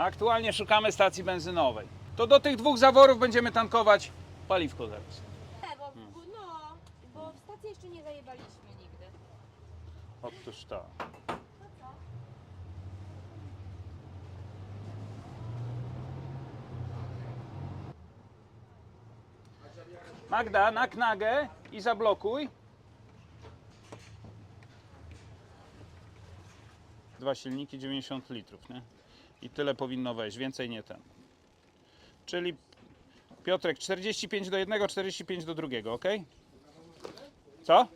Aktualnie szukamy stacji benzynowej. To do tych dwóch zaworów będziemy tankować paliwko zaraz. Nie, bo, bo, no, bo w stacji jeszcze nie zajebaliśmy nigdy. Otóż to. Magda, na knagę i zablokuj. Dwa silniki, 90 litrów, nie? I tyle powinno wejść, więcej nie ten. Czyli Piotrek, 45 do jednego, 45 do drugiego, ok? Co?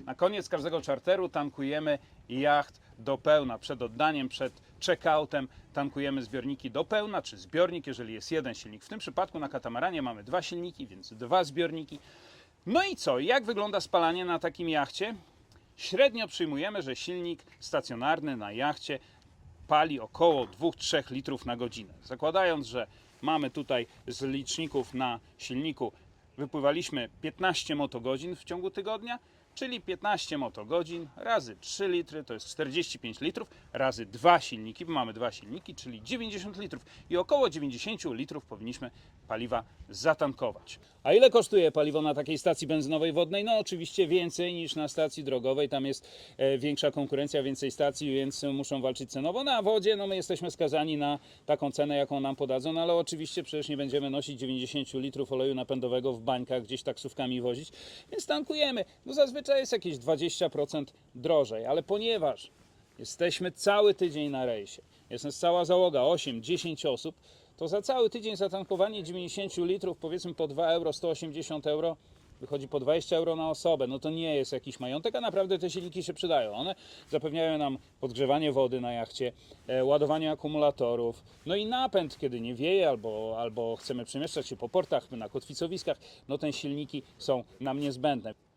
Na koniec każdego czarteru tankujemy jacht do pełna. Przed oddaniem, przed check-outem tankujemy zbiorniki do pełna, czy zbiornik, jeżeli jest jeden silnik. W tym przypadku na katamaranie mamy dwa silniki, więc dwa zbiorniki. No i co? Jak wygląda spalanie na takim jachcie? Średnio przyjmujemy, że silnik stacjonarny na jachcie pali około 2-3 litrów na godzinę. Zakładając, że mamy tutaj z liczników na silniku wypływaliśmy 15 motogodzin w ciągu tygodnia, czyli 15 motogodzin razy 3 litry to jest 45 litrów, razy dwa silniki, bo mamy dwa silniki, czyli 90 litrów i około 90 litrów powinniśmy paliwa zatankować. A ile kosztuje paliwo na takiej stacji benzynowej wodnej? No oczywiście więcej niż na stacji drogowej, tam jest e, większa konkurencja, więcej stacji, więc muszą walczyć cenowo. Na wodzie no my jesteśmy skazani na taką cenę, jaką nam podadzą, no ale oczywiście przecież nie będziemy nosić 90 litrów oleju napędowego w bańkach gdzieś taksówkami wozić, więc tankujemy. No zazwyczaj jest jakieś 20% drożej, ale ponieważ jesteśmy cały tydzień na rejsie, jest cała załoga, 8-10 osób, to za cały tydzień zatankowanie 90 litrów, powiedzmy po 2 euro, 180 euro, wychodzi po 20 euro na osobę. No to nie jest jakiś majątek, a naprawdę te silniki się przydają. One zapewniają nam podgrzewanie wody na jachcie, e, ładowanie akumulatorów, no i napęd, kiedy nie wieje albo, albo chcemy przemieszczać się po portach, na kotwicowiskach, no te silniki są nam niezbędne.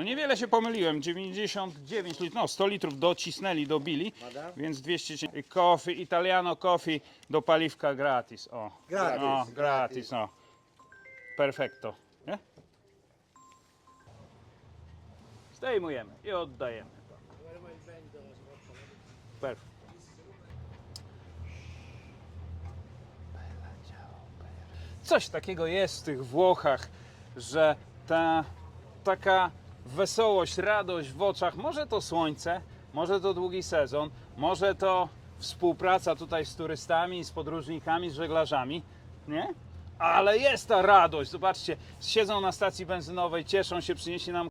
No niewiele się pomyliłem, 99 litrów, no 100 litrów docisnęli, dobili, więc 200, coffee, italiano coffee do paliwka gratis, o. Gratis, No, gratis, no. Perfekto, nie? Zdejmujemy i oddajemy. Perfekt. Coś takiego jest w tych Włochach, że ta taka wesołość, radość w oczach, może to słońce, może to długi sezon, może to współpraca tutaj z turystami, z podróżnikami, z żeglarzami, nie? Ale jest ta radość, zobaczcie, siedzą na stacji benzynowej, cieszą się, przynieśli nam